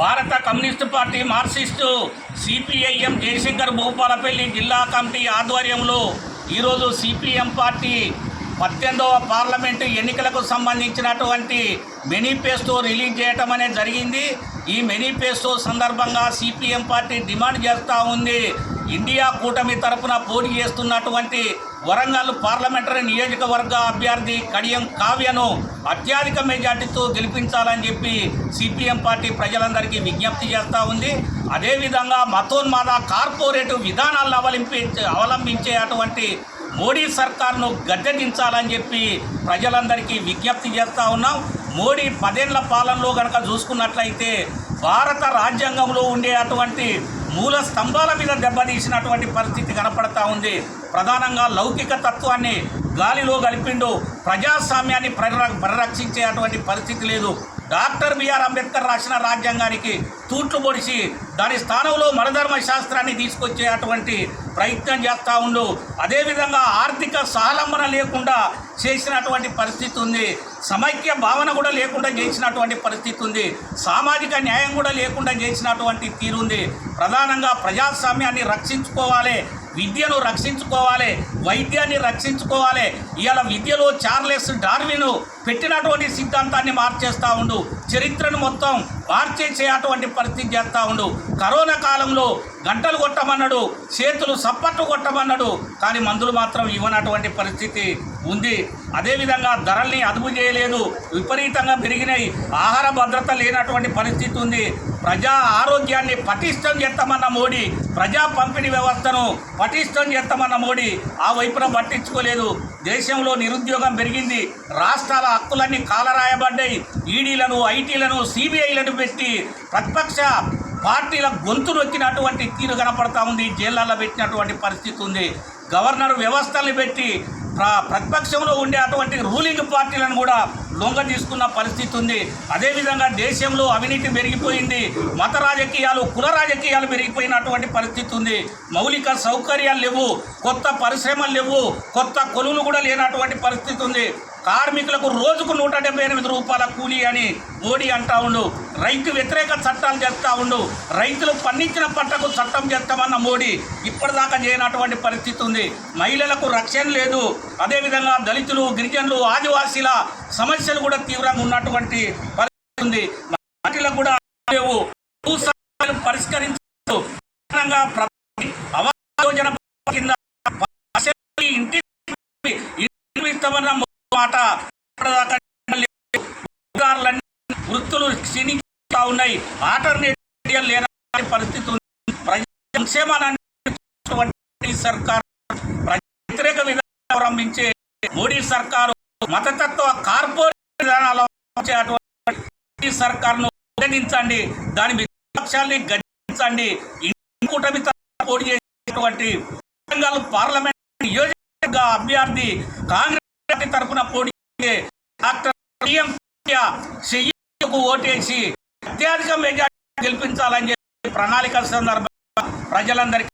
భారత communist party marxist CPIM Jayashankar Bhupalpally జిల్లా committee ఆధ్వర్యంలో ఈరోజు సిపిఎం పార్టీ పద్దెనిమిదవ పార్లమెంటు ఎన్నికలకు సంబంధించినటువంటి మేనిఫెస్టో రిలీజ్ చేయటం అనేది జరిగింది. ఈ మేనిఫెస్టో సందర్భంగా సిపిఎం పార్టీ డిమాండ్ చేస్తూ ఉంది. ఇండియా కూటమి తరపున పోటీ చేస్తున్నటువంటి వరంగల్ పార్లమెంటరీ నియోజకవర్గ అభ్యర్థి కడియం కావ్యను అత్యధిక మెజార్టీతో గెలిపించాలని చెప్పి సిపిఎం పార్టీ ప్రజలందరికీ విజ్ఞప్తి చేస్తూ ఉంది. అదేవిధంగా మతోన్మాద కార్పొరేటివ్ విధానాలను అవలంబించే అవలంబించే అటువంటి మోడీ సర్కార్ను గద్దెదించాలని చెప్పి ప్రజలందరికీ విజ్ఞప్తి చేస్తూ ఉన్నాం. మోడీ పదేళ్ళ పాలనలో కనుక చూసుకున్నట్లయితే భారత రాజ్యాంగంలో ఉండే అటువంటి మూల స్తంభాల మీద దెబ్బతీసినటువంటి పరిస్థితి కనపడతా ఉంది. ప్రధానంగా లౌకిక తత్వాన్ని గాలిలో కలిపిండు ప్రజాస్వామ్యాన్ని పరిర పరిరక్షించే అటువంటి పరిస్థితి లేదు. డాక్టర్ బిఆర్ అంబేద్కర్ రాసిన రాజ్యాంగానికి తూట్లు పొడిచి దాని స్థానంలో మనధర్మ శాస్త్రాన్ని తీసుకొచ్చే అటువంటి ప్రయత్నం చేస్తూ ఉండు. అదేవిధంగా ఆర్థిక సహలంబన లేకుండా చేసినటువంటి పరిస్థితి ఉంది. సమైక్య భావన కూడా లేకుండా చేసినటువంటి పరిస్థితి ఉంది. సామాజిక న్యాయం కూడా లేకుండా చేసినటువంటి తీరుంది. ప్రధానంగా ప్రజాస్వామ్యాన్ని రక్షించుకోవాలి. విద్యను రక్షించుకోవాలి వైద్యాన్ని రక్షించుకోవాలి. ఇవాళ విద్యలో చార్లెస్ డార్విన్ పెట్టినటువంటి సిద్ధాంతాన్ని మార్చేస్తూ ఉండు. చరిత్రను మొత్తం మార్చేసే అటువంటి పరిస్థితి చేస్తూ ఉండు. కరోనా కాలంలో గంటలు కొట్టమన్నాడు చేతులు సప్పట్లు కొట్టమన్నాడు కానీ మందులు మాత్రం ఇవ్వనటువంటి పరిస్థితి ఉంది. అదేవిధంగా ధరల్ని అదుపు చేయలేదు విపరీతంగా పెరిగినాయి ఆహార భద్రత లేనటువంటి పరిస్థితి ఉంది. ప్రజా ఆరోగ్యాన్ని పటిష్టం చేస్తామన్న మోడీ ప్రజా పంపిణీ వ్యవస్థను పటిష్టం చేస్తామన్న మోడీ ఆ వైపున పట్టించుకోలేదు. దేశంలో నిరుద్యోగం పెరిగింది. రాష్ట్రాల హక్కులన్నీ కాలరాయబడ్డాయి. ఈడీలను ఐటీలను సిబిఐలను పెట్టి ప్రతిపక్ష పార్టీల గొంతు నొక్కినటువంటి తీరు కనపడతా ఉంది. జైళ్ళల్లో పెట్టినటువంటి పరిస్థితి ఉంది. గవర్నర్ వ్యవస్థల్ని పెట్టి ప్ర ప్రతిపక్షంలో ఉండే అటువంటి రూలింగ్ పార్టీలను కూడా లొంగ తీసుకున్న పరిస్థితి ఉంది. అదేవిధంగా దేశంలో అవినీతి పెరిగిపోయింది మత రాజకీయాలు కుల రాజకీయాలు పెరిగిపోయినటువంటి పరిస్థితి ఉంది. మౌలిక సౌకర్యాలు లేవు కొత్త పరిశ్రమలు లేవు కొత్త కొలువులు కూడా లేనటువంటి పరిస్థితి ఉంది. కార్మికులకు రోజుకు నూట డెబ్బై ఎనిమిది రూపాయల కూలీ అని మోడీ అంటా ఉండు. రైతు వ్యతిరేక చట్టాలు చేస్తా ఉండు. రైతులు పండించిన పంటకు చట్టం చేస్తామన్న మోడీ ఇప్పటిదాకా చేయనటువంటి పరిస్థితి ఉంది. మహిళలకు రక్షణ లేదు. అదేవిధంగా దళితులు గిరిజనులు ఆదివాసీల సమస్యలు కూడా తీవ్రంగా ఉన్నటువంటి పరిస్థితి ఉంది. వాటిలో కూడా లేవు. భూ పరిష్కరించు. అవయోజన కింద అసెంబ్లీ ఇంటి ఇస్తామన్న మాట వృత్తులు క్షీణిస్తా ఉన్నాయి. ఆల్టర్నేటివ్ లేని పరిస్థితి ఉంది. ప్రజా సంక్షేమాన్ని ఈ సర్కారు ప్రజా వ్యతిరేక విధానం ప్రారంభించే మోడీ సర్కారు మతతత్వ కార్పొరేట్ విధానాలు అవలంబించే అటువంటి ఈ సర్కారును దాని విపక్షాల్ని గద్దించండి. కూటమి పోటీ చేసేటువంటి పార్లమెంట్ నియోజకవర్గ అభ్యర్థి కాంగ్రెస్ పార్టీ తరఫున పోటీ చేసే డాక్టర్ టిఎం చెయ్యకు ఓటేసి అత్యధిక మెజార్టీ గెలిపించాలని చెప్పి ప్రణాళిక సందర్భంగా ప్రజలందరికీ